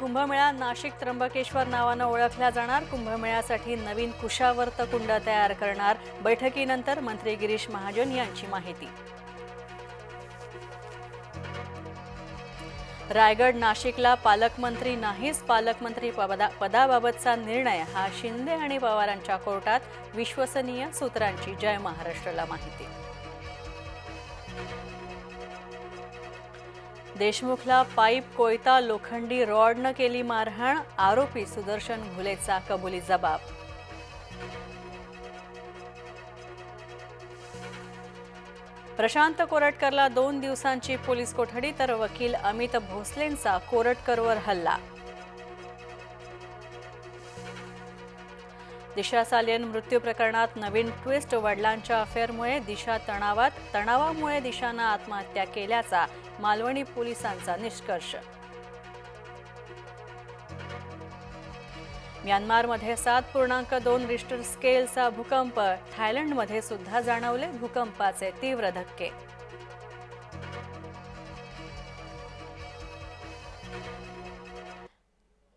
कुंभमेळा नाशिक त्र्यंबकेश्वर नावानं ओळखला जाणार. कुंभमेळ्यासाठी नवीन कुशावर्त कुंड तयार करणार. बैठकीनंतर मंत्री गिरीश महाजन यांची माहिती. रायगड नाशिकला पालकमंत्री नाहीच पालकमंत्री पदा पदाबाबतचा निर्णय हा शिंदे आणि पवारांच्या कोर्टात विश्वसनीय सूत्रांची जय महाराष्ट्राला माहिती. देशमुखला पाईप कोयता लोखंडी रॉडनं केली मारहाण आरोपी सुदर्शन घुलेचा कबुली जबाब. प्रशांत कोरटकरला दोन दिवसांची पोलीस कोठडी तर वकील अमित भोसलेंचा कोरटकरवर हल्ला. दिशा सालियन मृत्यू प्रकरणात नवीन ट्विस्ट वडिलांच्या अफेअरमुळे दिशा तणावात तणावामुळे दिशानं आत्महत्या केल्याचा मालवणी पोलिसांचा निष्कर्ष. म्यानमारमध्ये सात पूर्णांक दोन रिस्टर स्केलचा भूकंप थायलंडमध्ये सुद्धा जाणवले भूकंपाचे तीव्र धक्के.